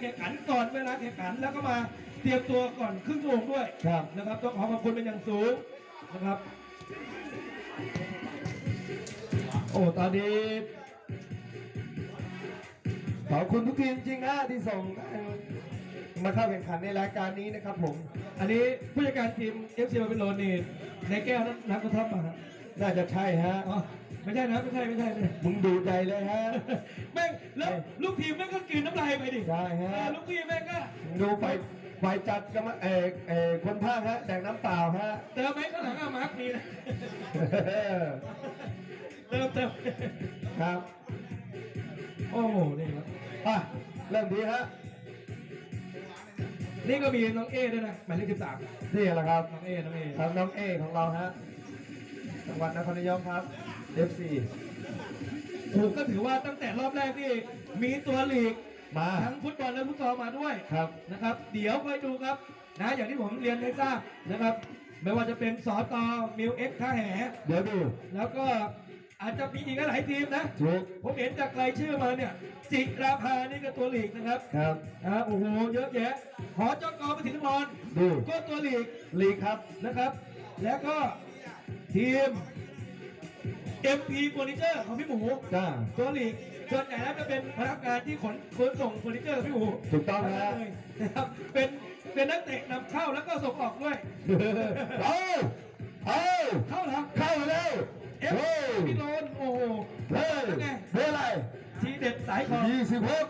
แข่งขันก่อนเวลาแข่งขันแล้วก็มาเตรียมตัวก่อนครึ่งชั่วโมงด้วยครับนะครับต้องขอขอบคุณเป็นอย่างสูงนะครับ โอ้ตอนนี้ขอบคุณทุกทีมจริงๆนะที่ส่งมาเข้าแข่งขันในรายการนี้นะครับผม อันนี้ผู้จัดการทีมเอฟซีบาบิโลนนี่ในแก้วนั้นนักกระทับมาครับน่าจะใช่ฮะอ๋อ ไม่ใช่นะไม่ใช่ไม่ใช่ไม่ใช่มึงดูใจเลยฮะ แม่งแล้วลูกทีมแม่งก็กลืนน้ำลายไปดิใช่ฮะ เออลูกทีมแม่งก็มึงดูไฟไฟจัดกันมาเออเออคนภาคฮะแดกน้ำเปล่าฮะ เติมไหมข้างหลังอามาร์คมีนะเติมเติมครับโอ้โหนี่ครับอะเริ่มดีฮะนี่ก็มีน้องเอด้วยนะหมายเลขสิบสามนี่แหละครับน้องเอน้องเอทางน้องเอของเราฮะจังหวัดนครนายกครับ FC ถูกก็ถือว่าตั้งแต่รอบแรกนี่มีตัวลีกมาทั้งฟุตบอลและฟุตซอลมาด้วยครับนะครับ เดี๋ยวค่อยดูครับนะอย่างที่ผมเรียนให้ทราบนะครับ ไม่ว่าจะเป็นสอตอมิวเอ็กท่าแหเดี๋ยวดูแล้วก็อาจจะมีอีกหลายทีมนะจุกผมเห็นจากรายชื่อมาเนี่ยจิราภานี่ก็ตัวลีกนะครับ ครับอ่าโอ้โห เยอะแยะ หอจกประสิทธิพรดูก็ตัวลีกลีกครับนะครับ แล้วก็ทีม MP Furniture ของพี่หมูจ้าตัวลีกส่วนใหญ่แล้วจะเป็นพนักงานที่ขนขนส่งเฟอร์นิเจอร์พี่หมูถูกต้องนะฮะเลยนะครับเป็นเป็นนักเตะนำเข้าแล้วก็ส่งออกด้วยเอาเอาเข้าแล้วเข้าเร็วเอฟเฮ้ยพี่โดนโอ้โหเฮ้ยไงเบอร์อะไรทีเด็ดสายคอยี่สิบหก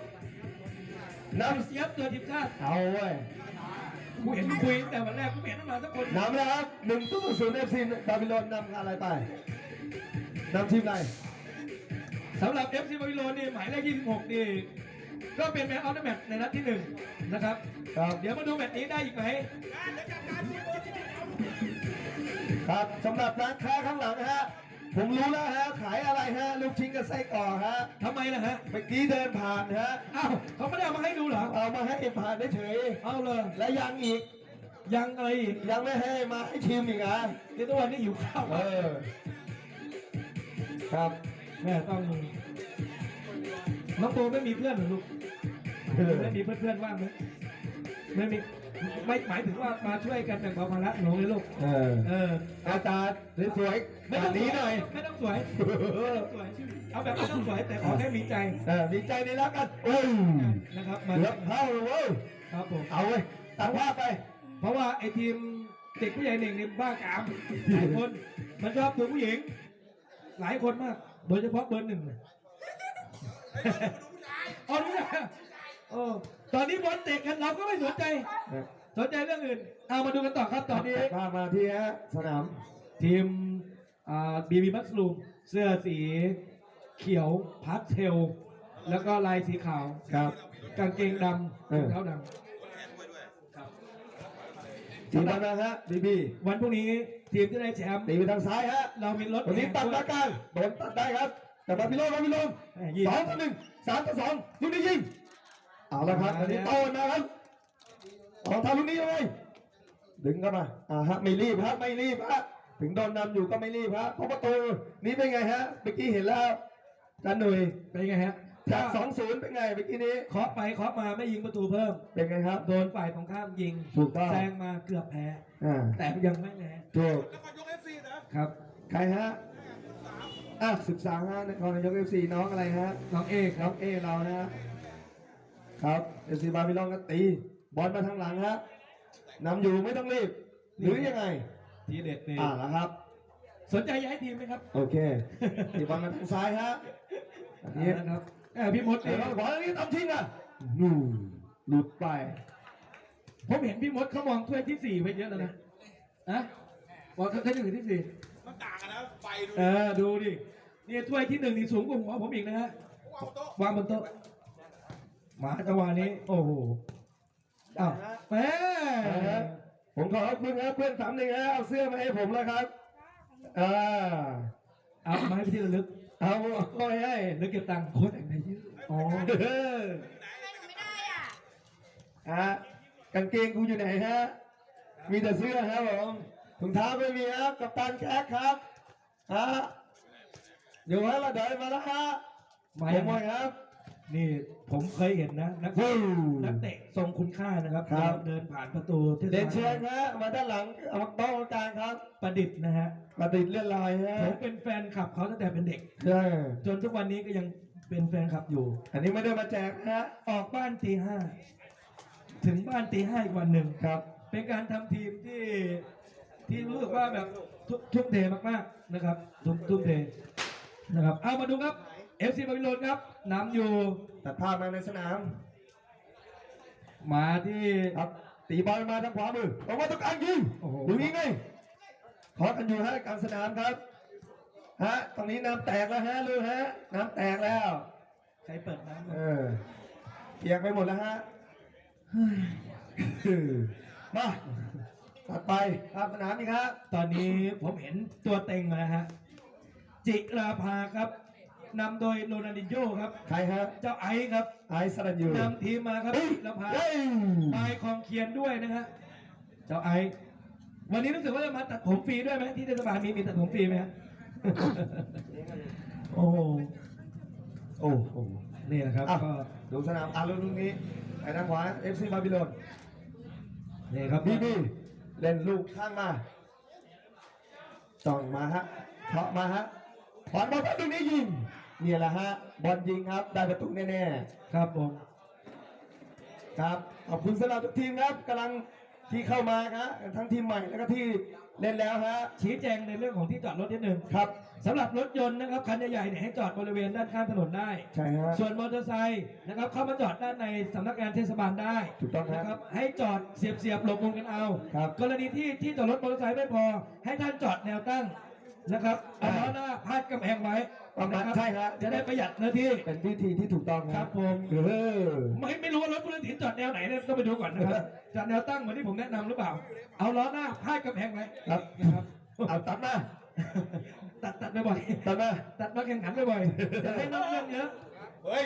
นำเสียบตัวทีมชาติเอาเว้ยกูเห็นคุยแต่วันแรกกูไม่เห็นมันมาสักคนนำนะครับหนึ่งตู้ศูนย์เอฟซีบาบิโลนนำอะไรไป นำทีมไหนสำหรับ FC บาบิโลนนี่หมายเลข26นี่ก็เป็นแมตช์ออฟเดอะแมตช์ในนัดที่หนึ่งนะครับครับเดี๋ยวมาดูแมตช์นี้ได้อีกไหมครับสำหรับร้านค้าข้างหลังฮะผมรู้แล้วฮะขายอะไรฮะลูกชิ้นกับไส้กรอกฮะทำไมล่ะฮะเมื่อกี้เดินผ่านฮะอ้าวเขาไม่ได้เอามาให้ดูเหรอเอามาให้ผ่านได้เฉยเอาเลยและยังอีกยังอะไรอีกยังไม่ให้มาให้ชิมอีกอะในตัววันนี้หิวข้าวเออ ครับแม่ต้องน้องโตไม่มีเพื่อนเหรอลูกเออไม่มีเพื่อนๆว่างไหมไม่มีไม่หมายถึงว่ามาช่วยกันแบ่งเบาภาระหนูเลยลูกเออเอออาจารย์สวยๆไม่แบต้อบงนี้หน่อยไม่ต้องสวยไม่ต้องสวยเอาแบบไม่ต้องสวยแต่ขอแค่มีใจเออดีใจในรักกันโอ้ยนะครับมาเหลือเข้าเลยเว้ยครับผมเอาเว้ยตัดภาพไป เพราะว่าไอ้ทีมเด็กผู้ใหญ่หนึ่งนี่บ้ากามหลายคนมันชอบตัวผู้หญิง หลายคนมาก โดยเฉพาะเบอร์หนึ่งอ๋อรู้จักโอ้ตอนนี้บอลเตะกันเราก็ไม่สนใจ สนใจเรื่องอื่นเอามาดูกันต่อครับตอนนี้ตัดภาพมาที่ฮะสนามทีมบีบีมัสลูมเสื้อสีเขียวพาสเทล แล้วก็ลายสีขาวครับกางเกงดำเอรอองเท้าดทีมบอลนะฮะบีบีำวันพรุ่งนี้ ทีมที่ได้แชมป์ตีไปทางซ้ายฮะเรามีรถวันนี้ตัดมากลางโดนตัดได้ครับ แต่บาบิโลนบาบิโลนแหม่ยิงสองต่อหนึ่งสามต่อสองลูกนี้ยิงเอาละครับมาอันนี้แล้วโตนะครับเอาทำลูกนี้ยังไงดึงเข้ามาอ่าฮะไม่รีบฮะไม่รีบฮะถึงโดนนำอยู่ก็ไม่รีบฮะเพราะประตูนี้เป็นไงฮะเมื่อกี้เห็นแล้วจันหนุ่ยเป็นไงฮะ จากสองศูนย์เป็นไงเมื่อกี้นี้เคาะไปเคาะมาไม่ยิงประตูเพิ่ม เป็นไงครับ โดนฝ่ายตรงข้ามยิงถูกต้องแซงมาเกือบแพ้ อ่า แต่ยังไม่แพ้ถูกนครยกเอฟซีนะครับ ใครฮะอะศึกษาฮะนครนายกเอฟซีน้องอะไรฮะ น้องเอกคน้รัอบงเอเรานะฮะ ครับเอฟซีบาบิโลนก็ตี บอลมาทางหลังฮะนำอยู่ไม่ต้องรีบ หรือยังไง ทีเด็ดนี่อ่าแล้วครับ สนใจย้ายทีมไหมครับ โอเคตีบอลมาทางซ้ายฮะอันนี้นะครับ เอ่อพี่มดเดี๋นี่ยวขวาอันนี้ทำทิ้งอะนู่นหลุดไป ผมเห็นพี่มดเขามองถ้วยที่สี่ไปเยอะแล้วนะอะบอกเขาที่หนึ่งที่สี่ มันต่างกันนะไฟดูเออดูดินี่ถ้วยที่หนึ่งนี่สูงกว่าหัวผมอีกนะฮะเอาโต๊ะวางบนโต๊ะมาจังหวะนี้ โอ้โหอ้าวแหมผมขอขอบคุณครับเพื่อนสามหนึ่งฮะเอาเสื้อมาให้ผมแล้วครับอ่าเอามาให้พี่ที่ระลึก เอาก็ให้แล้วเก็บตังค์โค้ดแต่งไทยยืดอ๋อเออไม่ได้อะฮะกางเกงกูอยู่ไหนฮะ มีแต่เสื้อฮะผมถุงเท้าไม่มีครับกัปตันแคกครับฮะอยู่ฮะเราเดินมาแล้วฮะมายมวยครับ นี่ผมเคยเห็นนะ นักวู้นักเตะทรงคุณค่านะครับ ครับ เดินผ่านประตูที่เรียนเชิญฮะมาด้านหลังเอามาโต๊ะกลางครับประดิษฐ์นะฮะมาติดเลื่อนลอยฮะผมเป็นแฟนคลับเขาตั้งแต่เป็นเด็ก ใช่จนทุกวันนี้ก็ยังเป็นแฟนคลับอยู่ อันนี้ไม่ได้มาแจกนะฮะออกบ้านตีห้าถึงบ้านตีห้าอีกวันหนึ่ง ครับ เป็นการทำทีมที่ที่รู้สึกว่าแบบทุกทุ่มเทมากๆนะครับทุ่มทุ่มเทนะครับเอามาดูครับ FC บาบิโลนครับนำอยู่ตัดภาพมาในสนาม มาที่ครับตีบอลมาทางขวามือออกมาตรงกลางยิงโอ้โห ดูนี้ไงขอกันอยู่ฮะกลางสนามครับฮะตรงนี้น้ำแตกแล้วฮะลูกฮะน้ำแตกแล้ว ใครเปิดน้ำเอมาอเปียกไปหมดแล้วฮะเฮ้ยมาตัดไปครับสนามนี่ครับ ตอนนี้ผมเห็นตัวเต็งแล้วนะฮะ จิราภาครับ นำโดยโรนัลดินโญ่ครับ ใครฮะเจ้าไอซ์ครับไอซ์สรันยูนำทีมมาครับเฮ้ยจิราภาเฮ้ยปลายคลองเคียนด้วยนะฮะเจ้าไอซ์วันนี้รู้สึกว่าจะมาตัดผมฟรีด้วยไหมที่เทศบาลมีมีตัดผมฟรีไหมฮะโอ้โหโอ้โหนี่นะครับอะก็ดูสนามอะลูกตรงนี้ไปทางขวาเอฟซีบาบิโลนนี่ครับบีบีเล่นลูกข้างมาจ่องมาฮะเคาะมาฮะบอลบอลตรงนี้ยิงเนี่ยแหละฮะบอลยิงครับ ได้ประตูแน่ครับผมๆครับขอบคุณสำหรับทุกทีมครับกำลังที่เข้ามาครับทั้งทีมใหม่แล้วก็ที่เล่นแล้วฮะชี้แจงในเรื่องของที่จอดรถนิดหนึ่งครับสำหรับรถยนต์นะครับคันใหญ่ๆเนี่ยให้จอดบริเวณด้านข้างถนนได้ใช่ฮะส่วนมอเตอร์ไซค์นะครับเข้ามาจอดด้านในสำนักงานเทศบาลได้ถูกต้องครับนะครับให้จอดเสียบเสียบๆหลบมุมกันเอาครับกรณีที่ที่จอดรถมอเตอร์ไซค์ไม่พอ ให้ท่านจอดแนวตั้ง นะครับเอาล้อหน้าพาดกำแพงไว้ประมาณนะครับใช่ฮะจะได้ประหยัดเนื้อที่เป็นวิธีที่ถูกต้องครับผมเออไม่ไม่รู้ว่ารถผู้เล่นถิ่นจอดแนวไหนเนี่ยต้องไปดูก่อนนะครับจอดแนวตั้งเหมือนที่ผมแนะนำหรือเปล่า เอาล้อหน้าพาดกำแพงไว้ครับนะครับเอาตัดมาตัดตัดบ่อยตัดมาๆตัดมาแข่งขันบ่อยๆอย่าให้น้องเล่นเยอะเฮ้ย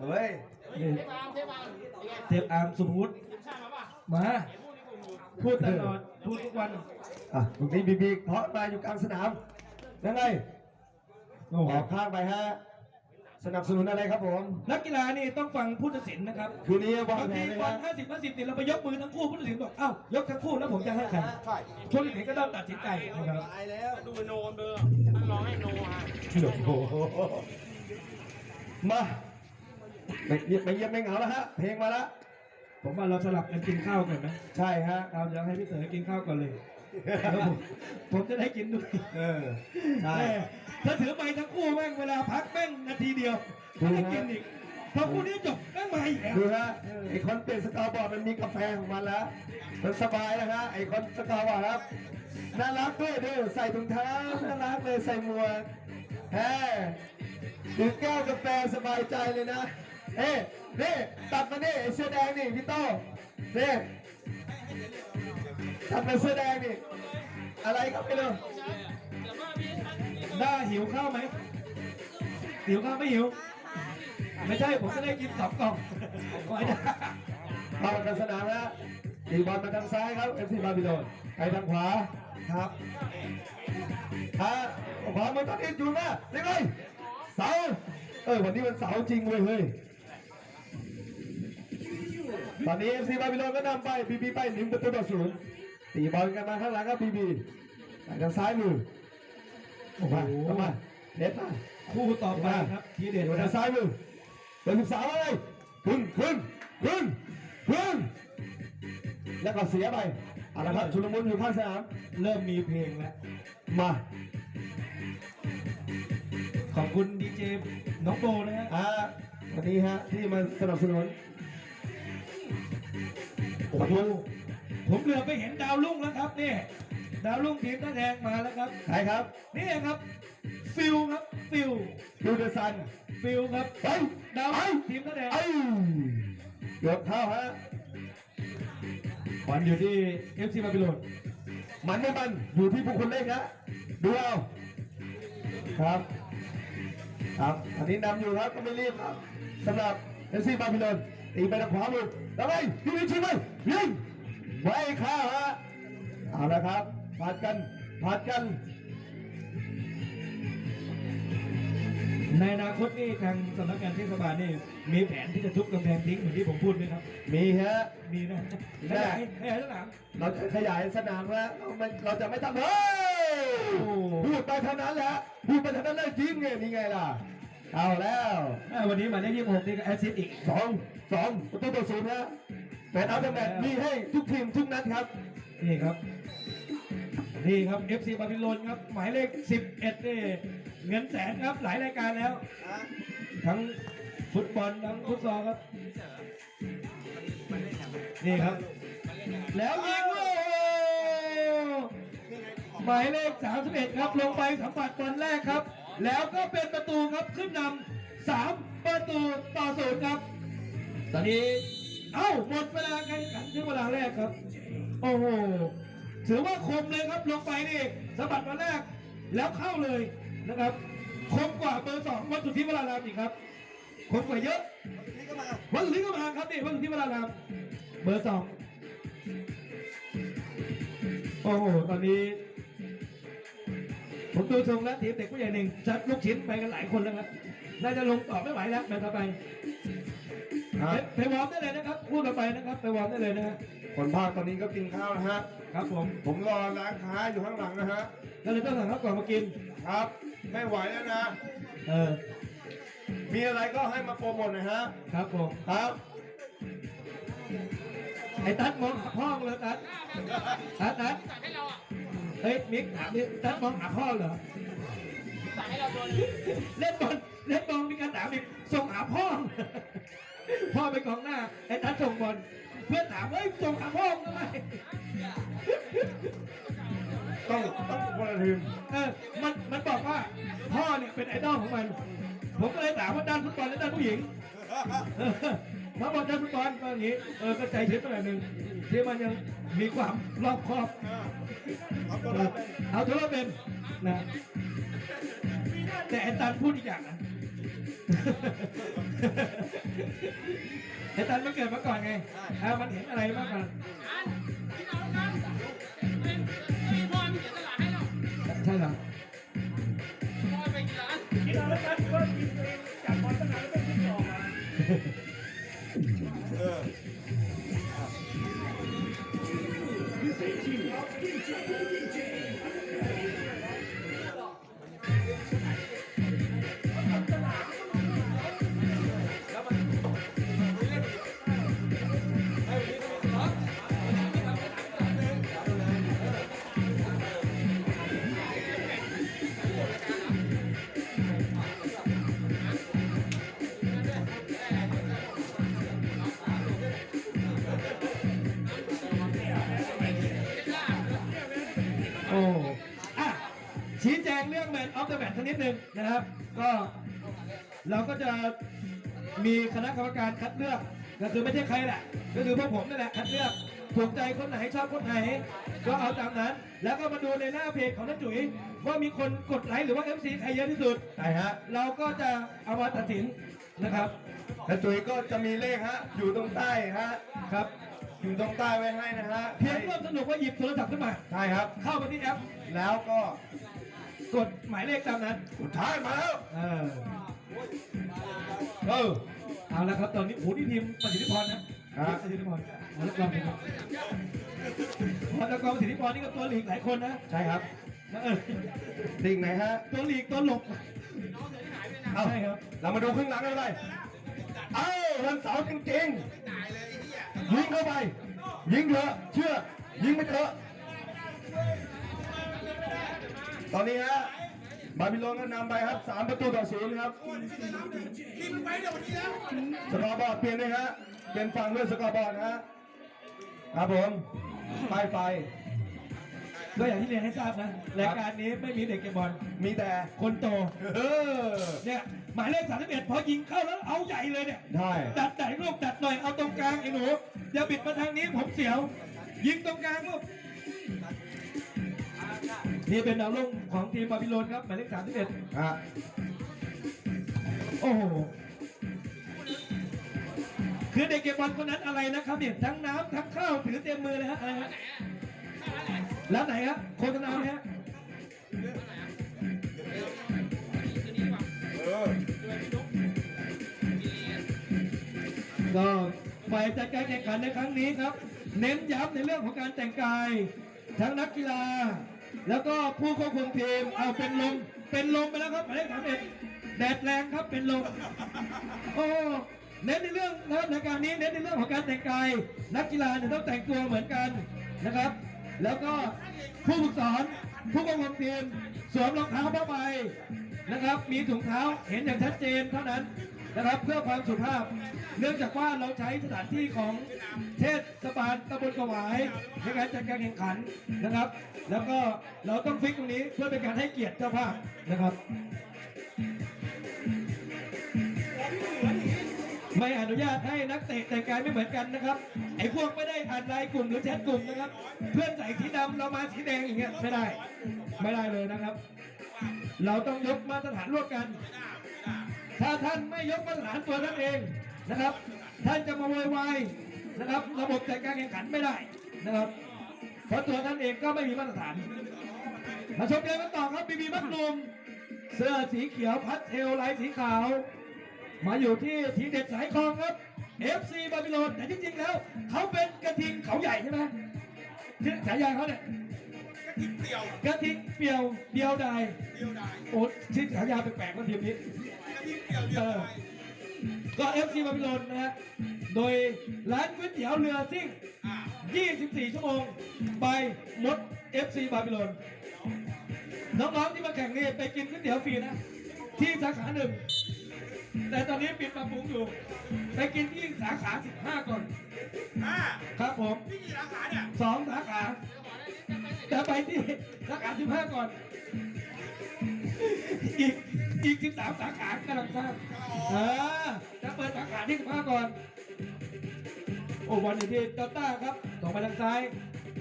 เฮ้ยนี่เทปอาร์มสุพุทธมาพูดตลอดพูดทุกวัน อะตรงนี้บีบีเพาะมาอยู่กลางสนามยังไงโอ้โหออกข้างไปฮะสนับสนุนอะไรครับผมนักกีฬานี่ต้องฟังผู้ตัดสินนะครับคืนนี้วางบางแผทีนเลยบอลฮะห้าสิบห้าสิบติดเราไปยกมือทั้งคู่ผู้ตัดสินบอกเอ้ายกทั้งคู่แล้วผมจะให้ใครใช่ช่วงนี้ก็ต้องตัดสินใจนะครับตายแล้วดูโนกันเบอร์ท่านรองให้โนฮะโอ้โหมาไม่เงียบไม่เงียบไม่เหงาแล้วฮะเพลงมาแล้วผมว่าเราสลับกันกินข้าวกันไหมใช่ฮะเอาเดี๋ยวให้พี่เต๋อกินข้าวก่อนเลยแล้ว ผมผมจะได้กินด้วยเออใช่ แม่ถ้าถือไปทั้งคู่แม่งเวลาพักแม่งนาทีเดียวดูไม่ฮะได้กินอีกพอคู่นี้จบแม่งมาอีกแล้วดูฮะไอคนเปลี่ยนสกอร์บอร์ดมันมีกาแฟของมันแล้ว มันสบายนะฮะไอคนสกอร์บอร์ดครับน่ารักด้วยดูใส่ถุงเท้าน่ารักเลยใส่หมวกแฮดื่มแก้วกาแฟสบายใจเลยนะเอ้นี่ตัดมานี่ไอเสื้อแดงนี่พี่โต้นี่ ตัดมาเสื้อแดงนี่อะไรครับพี่ลุงด้าหิวข้าวไหมหิวข้าวไม่หิว ไม่ใช่ผมจะได้กินสองกล่องขอให้ได้มากันสนามแล้วตีบอลมาทางซ้ายครับเอฟซีบาบิโลนไปทางขวาครับฮะขวามือตอนนี้อยู่นะยังไงเสาเออวันนี้มันเสาจริงเว้ยเฮ้ยตอนนี้เอฟซีบาบิโลนก็นำไปบีบีไปหนึ่งประตูต่อศูนย์ ตีบอลกันมาข้างหลังครับบีบีไปทางซ้ายมือโอ้โหมาเข้ามาเน็ตมาคู่ต่อไปครับทีเด็ดอยู่นะทางซ้ายมือเบอร์สิบสามอะไรขึ้นขึ้นขึ้นขึ้นแล้วก็เสียไปเอาละครับชุลมุนอยู่ข้างสนามเริ่มมีเพลงแล้วมาขอบคุณดีเจน้องโบนะฮะอ่าวันนี้ฮะที่มาสนับสนุนโอ้โห ผมเหลือไปเห็นดาวรุ่งแล้วครับนี่ดาวรุ่งทีมท่าแดงมาแล้วครับ ใครครับ นี่ครับ ฟิลครับ ฟิลดูเดอะซันฟิลครับไปดาวไปรุ่งทีมท่าแดงไอ้เกือบเข้าฮะบอลอยู่ที่เอฟซีบาบิโลนมันไม่มันอยู่ที่ผู้คนเล่นฮะดูเอาครับ ครับอันนี้นำอยู่ครับก็ไม่รีบครับสำหรับเอฟซีบาบิโลนตีไปทางขวามือแล้วไงยิงยิงไหมยิง ไม่เข้าฮะเอาละครับผัดกันผัดกัน ในอนาคตนี่ทางสำนักงานเทศบาลนี่มีแผนที่จะทุบกำแพงทิ้งเหมือนที่ผมพูดไหมครับ มีฮะ มีนะขยายขยายสนามเราจะขยายสนามแล้วเราไม่เราจะไม่ทำเฮ้ยโอ้พูดไปเท่านั้นแหละพูดไปเท่านั้นเลยยิงไงนี่ไงล่ะเอาแล้วอ่าวันนี้หมายเลขยี่สิบหกนี่ก็แอสซิสต์อีกสองสองประตูต่อศูนย์ฮะ แมตช์เอาท์เดอะแมตช์มีให้ทุกทีมทุกนัดครับ นี่ครับ นี่ครับ FC บาบิโลนครับ หมายเลข 11นี่เงินแสนครับหลายรายการแล้ว ทั้งฟุตบอลทั้งฟุตซอลครับ นี่ครับ แล้วยิงโอ้โหหมายเลข 31 ครับ ลงไปสัมผัสบอลแรกครับ แล้วก็เป็นประตูครับขึ้นนำสามประตูต่อศูนย์ครับ ตอนนี้ เอ้าหมดเวลาการแข่งขันถึงเวลาแรกครับ โอ้โหถือว่าคมเลยครับลงไปนี่สะบัดมาแรกแล้วเข้าเลยนะครับคมกว่าเบอร์สองวัตถุที่เวลารามอีกครับคมกว่าเยอะวัตถุที่ก็มาครับนี่วัตถุที่เวลารามเบอร์สองโอ้โหตอนนี้ผมดูทรงแล้วทีมเด็กผู้ใหญ่หนึ่งจัดลูกชิ้นไปกันหลายคนแล้วครับน่าจะลงต่อไม่ไหวแล้วแบบต่อไป ครับไปไปวอร์มได้เลยนะครับพูดต่อไปนะครับไปวอร์มได้เลยนะฮะคนภาคตอนนี้ก็กินข้าวนะฮะ ครับผม ผมรอร้านค้าอยู่ข้างหลังนะฮะก็เลยต้องสั่งข้าวกล่องมากิน ครับ ไม่ไหวแล้วนะ เออ มีอะไรก็ให้มาโปรโมทหน่อยฮะ ครับผม ครับ ไอ้ตัดมองหาพ่อมึงเลยตัดตัดตัดสั่งให้เราอะเฮ้ยมิกถามดิตัดมองหาพ่อเหรอสั่งให้เราโดนเล่นบอลเล่นบอลมีการถามอีกส่งหาพ่อ พ่อไปกองหน้าไอ้ตัดส่งบอลเพื่อนถามเฮ้ยส่งหาพ่อมึงทำไมต้องต้องคนละทีมเออมันมันบอกว่าพ่อเนี่ยเป็นไอดอลของมัน ผมก็เลยถามว่าด้านฟุตบอลและด้านผู้หญิงเออมาบอกด้านฟุตบอลก็อย่างนี้เออก็ใจชื้นไปหน่อยหนึ่งที่มันยังมีความรอบคอบเอาตัวเอเราอเป็นเอาถือว่าเป็นนะแต่ไอ้ตันพูดอีกอย่างนะ ไอ้ตันมันเกิดมาก่อนไงอ่ามันเห็นอะไรมากกว่าอันที่เราทำเป็นมีพ่อมีเสียสละให้เราใช่เหรอพ่อไปกี่ร้านกินเอาแล้วกันก็กินตัวเองจับบอลตั้งนานแล้วก็ขึ้นต่อมาเออโแจงเรื่องแมนออฟเดอะแมตช์สักนิดหนึ่งนะครับ ก็เราก็จะมีคณะกรรมการคัดเลือกก็คือไม่ใช่ใครแหละ ก็คือพวกผมนั่นแหละคัดเลือกถูกใจคนไหนชอบคนไหน ก็เอาตามนั้น แล้วก็มาดูในหน้าเพจของน้าจุ๋ยว่ามีคนกดไลค์หรือว่า FC ใครเยอะที่สุดใช่ฮะเราก็จะเอามาตัดสินนะครับแล้วจุ๋ยก็จะมีเลขฮะอยู่ตรงใต้ฮะครับ อยู่ตรงใต้ไว้ให้นะฮะเพียงร่วมสนุกว่าหยิบโทรศัพท์ขึ้นมาใช่ครับ เข้าไปที่แอปแล้วก็ กดหมายเลขตามนั้นสุดท้ายมาแล้วเออเออเอาละครับตอนนี้โอ้โหนี่ทีมประสิทธิพรนะประสิทธิพรมาแล้วกองครับพอแล้วกองประสิทธิพรนี่ก็ตัวหลีกหลายคนนะใช่ครับเออดิ่งไหนฮะตัวหลีกตัวหลบเอ้าใช่ครับเรามาดูครึ่งหลังกันเลยเอ้าวันเสาร์จริงๆยิงเข้าไป ยิงเถอะเชื่อ ยิงไปเถอะ ตอนนี้ฮะบาบิโลนก็นำไปครับสามประตูต่อศูนย์ครับทีมมันไปเดี๋ยววันนี้แล้วสกอร์บอร์ดเปลี่ยนเลยฮะเปลี่ยนฝั่งด้วยสกอร์บอร์ดฮะครับผมป้ายไฟก็อย่างที่เรียนให้ทราบนะรายการนี้ไม่มีเด็กเก็บบอลมีแต่คนโตเออเนี่ยหมายเลข31พอยิงเข้าแล้วเอาใหญ่เลยเนี่ยได้ดัดไหนลูกดัดหน่อยเอาตรงกลางไอ้หนูอย่าบิดมาทางนี้ผมเสียว ยิงตรงกลางลูก นี่เป็นดาวรุ่งของทีมบาบิโลนครับหมายเลขสามที่เอ็ดอะโอ้โหคือเด็กเก็บบอลคนนั้นอะไรนะครับเนี่ยทั้งน้ำทั้งข้าวถือเต็มมือเลยฮะอะไรฮะร้วไหนครับโฆษณาไหมฮะก็ฝ่จัดการแข่งขันในครั้งนี้ครับ เน้นย้ำในเรื่องของการแต่งกาย ทั้งนักกีฬา แล้วก็ผู้ควบคุมทีมเอาเป็นลมเป็นลมไปแล้วครับหมายเลขสามเอ็ดแดดแรงครับเป็นลมโอ้เน้นในเรื่องนะครับในการนี้เน้นในเรื่องของการแต่งกาย นักกีฬาเนี่ยต้องแต่งตัวเหมือนกันนะครับ แล้วก็ผู้ฝึกสอนผู้ควบคุมทีมสวมรองเท้าผ้าใบนะครับ มีถุงเท้าเห็นอย่างชัดเจนเท่านั้น นะครับ เพื่อความสุภาพ เนื่องจากว่าเราใช้สถานที่ของเทศบาลตำบลกวายในการจัดการแข่งขันนะครับ แล้วก็เราต้องฟิกตรงนี้เพื่อเป็นการให้เกียรติเจ้าภาพนะครับ ไม่อนุญาตให้นักเตะแต่งกายไม่เหมือนกันนะครับ ไอ้พวกไม่ได้อ่านไลน์กลุ่มหรือแชทกลุ่มนะครับ เพื่อนใส่สีดำเรามาสีแดงอย่างเงี้ยไม่ได้ ไม่ได้เลยนะครับ เราต้องยกมาตรฐานร่วมกัน ถ้าท่านไม่ยกมาตรฐานตัวท่านเองนะครับ ท่านจะมาโวยวายนะครับ ระบบจัดการแข่งขันไม่ได้นะครับ เพราะตัวท่านเองก็ไม่มีมาตรฐานมาชมเกมกันต่อครับบีบีมักลุมเสื้อสีเขียวพัดเทลลายสีขาว มาอยู่ที่ทีเด็ดสายคลองครับ FC บาบิโลนแต่ที่จริงแล้ว เขาเป็นกระทิงเขาใหญ่ใช่ไหมชื่อฉายาเขาเนี่ยกระทิงเปรี้ยวกระทิงเปรียวเดียวดายเดียวดายโอ้ชื่อฉายาแปลกๆว่าทีมนี้กระ ทิงเปรี้ยวเดียวดายก็ FC บาบิโลนนะฮะ โดยร้านก๋วยเตี๋ยวเรือซิ่ง อ่า24 ชั่วโมงไปมด FC บาบิโลนน้องๆที่มาแข่งนี่ไปกินก๋วยเตี๋ยวฟรีนะ ที่สาขาหนึ่ง แต่ตอนนี้ปิดปรับปรุงอยู่ ไปกินที่สาขา 15 ก่อน อ่าครับผมพี่กี่ราคาเนี่ยสองสาขา แต่ไปที่สาขา 15 ก่อน อีก อีก 13 สาขากำลังสร้างอ่าจะเปิดสาขาที่15ก่อน โอ้บอลอยู่ที่โตต้าครับส่งไปทางซ้าย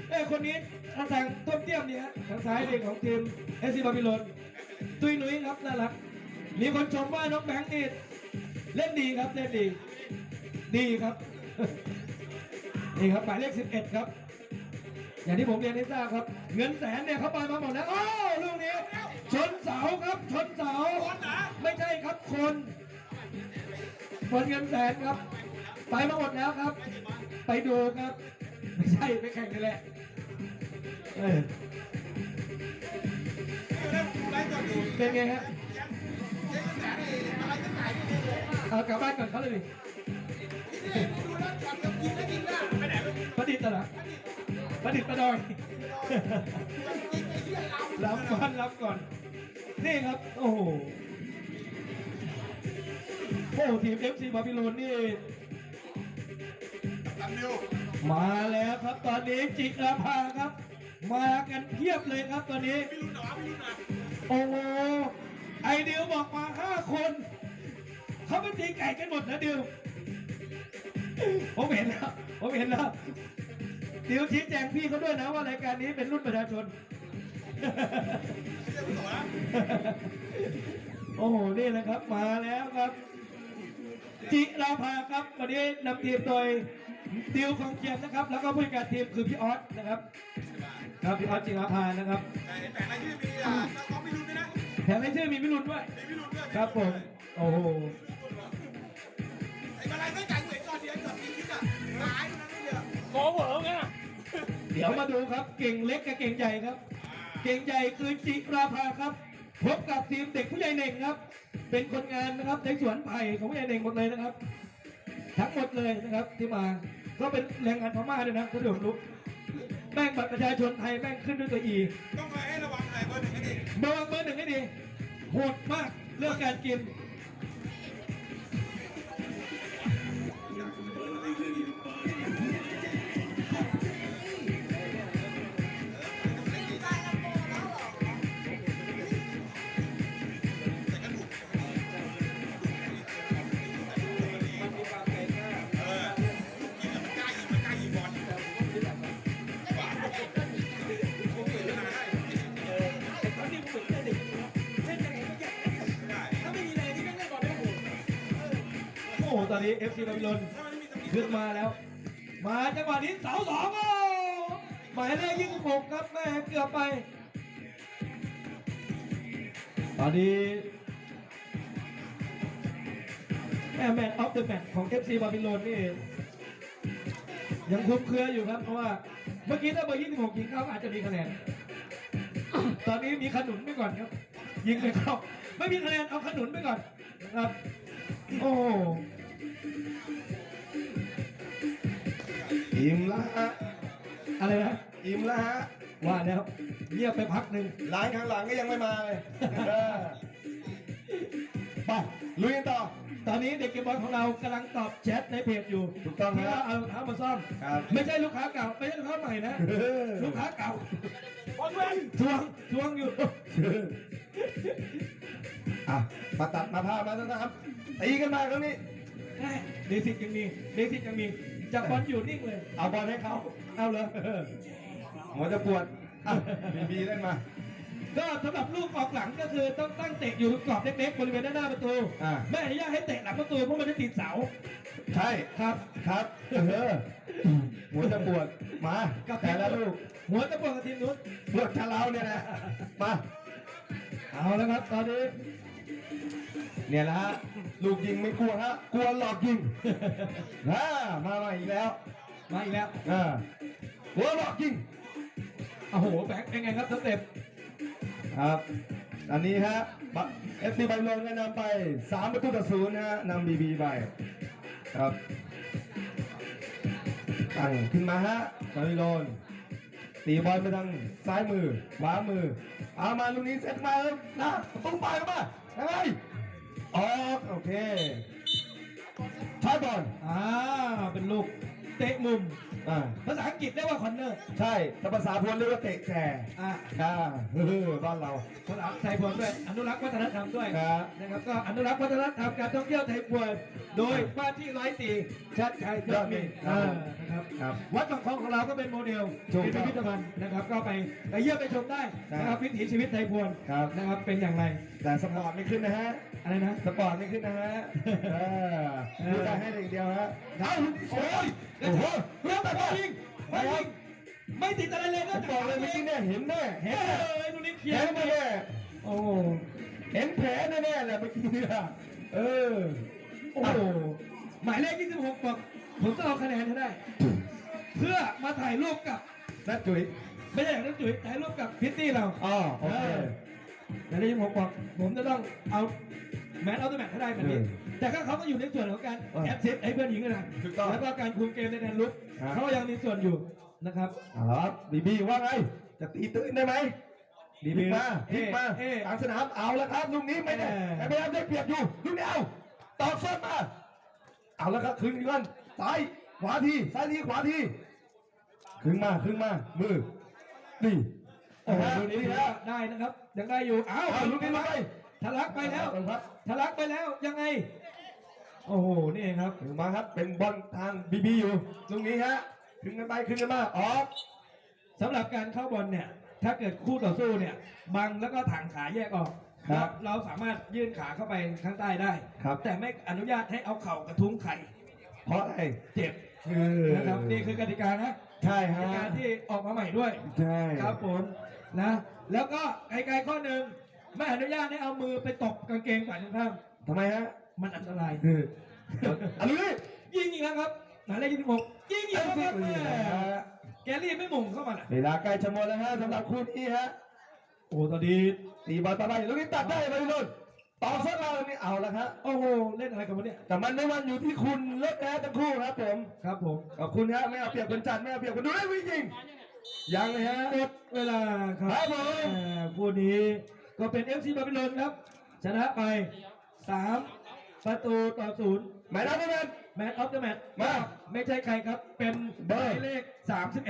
เอ้ยคนนี้ทาทางต้มเตี้ยมเนี่ยฮะทางซ้ายเด็กของทีมเอซีบาบิโลนตุยหนุยครับน่ารัก มีคนชมว่าน้องแบงค์นี่เล่นดีครับเล่นดี ดีครับ นี่ครับหมายเลข11 ครับ อย่างที่ผมเรียนให้ทราบครับ เงินแสนเนี่ยเขาไปมาหมดแล้วโอ้ลูกนี้ ชนเสาครับ ชนเสาคนเหรอไม่ใช่ครับคนคนเงินแสนครับ ไปมาหมดแล้วครับ ไปดูครับ ไม่ใช่ไปแข่งกันแหละเออเล่นไลฟ์สดอยู่เป็นไงฮะเจ๊กระแสนี่อะไรก็ขายไม่ได้เลยเอากลับบ้านก่อนเขาเลยดินี่ดูแล้วก่อนจะกินแล้วกินแล้วไปไหนไปกินประดิษฐ์เหรอ ประดิษฐ์ประดอยรับก่อนรับก่อนนี่ครับ โอ้โหโอ้โหทีม FC บาบิโลนนี่ตามนิวมาแล้วครับตอนนี้จิราภาครับ มากันเพียบเลยครับตอนนี้ ไม่รู้หนอไม่รู้หนอโอ้โหไอเดียวบอกมาห้าคน เขาเป็นตีไก่กันหมดนะเดียวผมเห็นแล้วผมเห็นแล้ว เดี๋ยวชี้แจงพี่เขาด้วยนะว่ารายการนี้เป็นรุ่นประชาชนเรียกผู้ต่อนะโอ้โห นี่แหละครับ มาแล้วครับ จิราภาครับ วันนี้นำทีมโดยดิวของเกียรตินะครับ แล้วก็ผู้จัดการทีมคือพี่ออสนะครับ ครับพี่ออสจิราภานะครับแต่ในแต่ละชื่อมีอ่าน้องไม่รู้ด้วยนะแถมให้ชื่อมีพิรุณด้วยมีไม่รู้ด้วยครับผม โอ้โห ไอ้อะไรไม่จ่ายเงินก่อนเดียวกับสี่ชิ้นอะหาย โกเหวอไงน่ะเดี๋ยวมาดูครับ เก่งเล็กกับเก่งใหญ่ครับ เก่งใหญ่คือจิราภาครับ พบกับทีมเด็กผู้ใหญ่เน่งครับ เป็นคนงานนะครับในสวนไผ่ของผู้ใหญ่เน่งหมดเลยนะครับ ทั้งหมดเลยนะครับที่มาก็เป็นแรงงานพม่าด้วยนะถ้าเดี๋ยวผมรู้แม่งบัตรประชาชนไทยแม่งขึ้นด้วยตัวอีต้องมาให้ระวังหน่อยเบอร์หนึ่งให้ดีเบอร์เบอร์หนึ่งให้ดีโหดมากเรื่องการกิน โหตอนนี้ FC บาบิโลนถ้ามันไม่มีสติขึ้นมาแล้ว มาจังหวะนี้เสาสองโอ้หมายเลขยี่สิบหกครับแม่เกือบไป ตอนนี้แมนออฟเดอะแมตของ FC บาบิโลนนี่ยังคุ้มเครืออยู่ครับ เพราะว่าเมื่อกี้ถ้าเบอร์26ยิงเข้าอาจจะมีคะแนน ตอนนี้มีขนุนไปก่อนครับ ยิงไปเข้าไม่มีคะแนนเอาขนุนไปก่อนนะครับ โอ้ อิ่มละฮะอะไรนะอิ่มละฮะว่าแล้วเงียบไปพักหนึ่งร้านข้างหลังก็ยังไม่มาเลยเออไปลุยกันต่อ ตอนนี้เด็กเก็บบอลของเรากำลังตอบแชทในเพจอยู่ถูกต้องที่ครัว่าบเอารองเท้ามาซ่อม ครับ ไม่ใช่ลูกค้าเก่า ไม่ใช่ลูกค้าใหม่นะ เออลูกค้าเก่าบอลเว้นทวงทวงอยู่ อะมาตัดมาพามานะครับตีกันมาครั้งนี้ เดซิกยังมีเดซิกยังมี จับบอลอยู่นิ่งเลย เอาบอลให้เขาเอาเลยหัวจะปวดอะบีบีเล่นมา ก็สำหรับลูกออกหลังก็คือต้องตั้งเตะอยู่กรอบเล็กๆบริเวณด้านหน้าประตูอ่า ไม่อนุญาตให้เตะหลังประตูเพราะมันจะติดเสา ใช่ครับครับเออหัวจะปวดมาแต่ละลูกหัวตะปวงกับทีมนู้น ปวดชะเลาเนี่ยนะมาเอาแล้วครับตอนนี้ เนี่ยนะฮะลูกยิงไม่กลัวฮะกลัวหลอกยิงอ่ามาใหม่อีกแล้วมาอีกแล้วอ่ากลัวหลอกยิงโอ้โหแบงค์เป็นไงครับสเต็ปครับ อันนี้ฮะเอฟซีไบโลนก็นำไป3ประตูต่อศูนย์นะฮะนำบีบีไปครับตั้งขึ้นมาฮะไบโลนตีบอลไปทางซ้ายมือขวามือเอามาลูกนี้เซตมาแล้วนะต้องไปเข้ามายังไง ออกโอเคท้ายบอลอ่าเป็นลูกเตะมุม อ่า ภาษาอังกฤษเรียกว่าคอนเนอร์ ใช่แต่ภาษาพวนเรียกว่าเตะแชร์อ่า อ่าเออบ้านเรา ภาษาไทยพวนด้วย อนุรักษ์วัฒนธรรมด้วย ครับ นะครับ ก็อนุรักษ์วัฒนธรรมการท่องเที่ยวไทยพวน โดยว่าที่ร้อยตีชัดชัยยอดมีครับอ่านะครับ ครับ วัดฝั่งคลองของเราก็เป็นโมเดลถูกเป็นครับพิพิธภัณฑ์นะครับ ก็ไปไปเยี่ยมไปชมได้นะครับวิถีชีวิตไทยพวน ครับ นะครับ เป็นอย่างไร แต่สปอร์ตไม่ขึ้นนะฮะ อะไรนะสปอร์ตไม่ขึ้นนะฮะเออดูแต่ให้เด็กเดียวฮะเอ้าโอ้ยโอ้โหเรื่องแต่ยิงไม่ยิงไม่ติดอะไรเลยผก็มบอกเลยเมื่อกี้เนี่ยเห็นแน่เฮ้เห็นแน่ยดูนี่เคลียเห็นร์แน่โอ้โหเห็นแผลแน่ๆแหละเมื่อกี้เนี่ยเออโอ้โหหมายเลข26บอกผมต้องเอาคะแนนให้ได้ เพื่อมาถ่ายรูปกับนัดจุ๋ยไม่ใช่อย่างนั้นจุ๋ยถ่ายรูปกับพิตตี้เราอ๋อโอเค หมายเลข26บอกผมจะต้องเอาแมตช์เอาตัวแมตช์ให้ได้แบบนี้เออแต่ก็เขาก็อยู่ในส่วนของการเออแอดซิสให้เพื่อนหญิงด้วยนะถูกต้องแล้วก็การคุมเกมในแดนลุกครับ เขายังมีส่วนอยู่นะครับเอาละครับบีบีว่าไง จะตีตื้นได้ไหมบีบีมาพลิกมาเอ๊ะ กลางสนามเอาแล้วครับลูกนี้ไม่ได้เอ๊ะแต่พยายามได้เปรียบอยู่ลูกนี้เอาต่อส้นมาเอาแล้วครับคึงกันซ้ายขวาทีซ้ายทีขวาทีคึงมาคึงมามือนี่โอ้โห ดูดูนี้ฮะได้นะครับ ยังได้อยู่อ้าวเอาลูกนี้มาไปทะลักไปแล้วทะลักไปแล้วยังไง โอ้โหนี่เองครับถึงมาครับเป็นบอลทางบีบีอยู่ลูกนี้ฮะคึงกันไปคึงกันมาออกสำหรับการเข้าบอลเนี่ย ถ้าเกิดคู่ต่อสู้เนี่ย บังแล้วก็ถังขาแยกออกครับ เราสามารถยื่นขาเข้าไปข้างใต้ได้ครับ แต่ไม่อนุญาตให้เอาเข่ากระทุ้งไข่เพราะอะไรเจ็บนะครับนี่คือกติกานะ ใช่ฮะติกาที่ออกมาใหม่ด้วย ใช่ ครับผม นะ แล้วก็ไกลๆข้อหนึ่งไม่อนุญาตให้เอามือไปตบกางเกงฝ่ายตรงข้ามทำไมฮะมันอันตรายคืออันนี้ยิงอีกแล้วครับหมายเลขยี่สิบหกยิงอีกแล้วครับแม่แกรี่ไม่หม่งเข้ามาน่ะเวลาใกล้จะหมดแล้วฮะสำหรับคู่นี้ฮะโอ้ตอนนี้ตีบอลไปไปลูกนี้ตัดได้ไปรุ่นต่อสักเรานี่เอาแล้วครับโอ้โหเล่นอะไรกันวะเนี่ยแต่มันไม่มันอยู่ที่คุณเลิกนะทั้งคู่ครับผมครับผมขอบคุณฮะไม่เอาเปรียบคนจัดไม่เอาเปรียบคนดูได้วิ่งยิง ยังเลยฮะหมดเวลาครัครับบผมอ่าคู่นี้ก็เป็น FC บาบิโลนครับ ชนะไป3ประตูต่อศูนย์หมายเลขไม่เป็นแมตช์ออฟเดอะแมตช์มา ไม่ใช่ใครครับ เป็นหเบอร์มายเลข31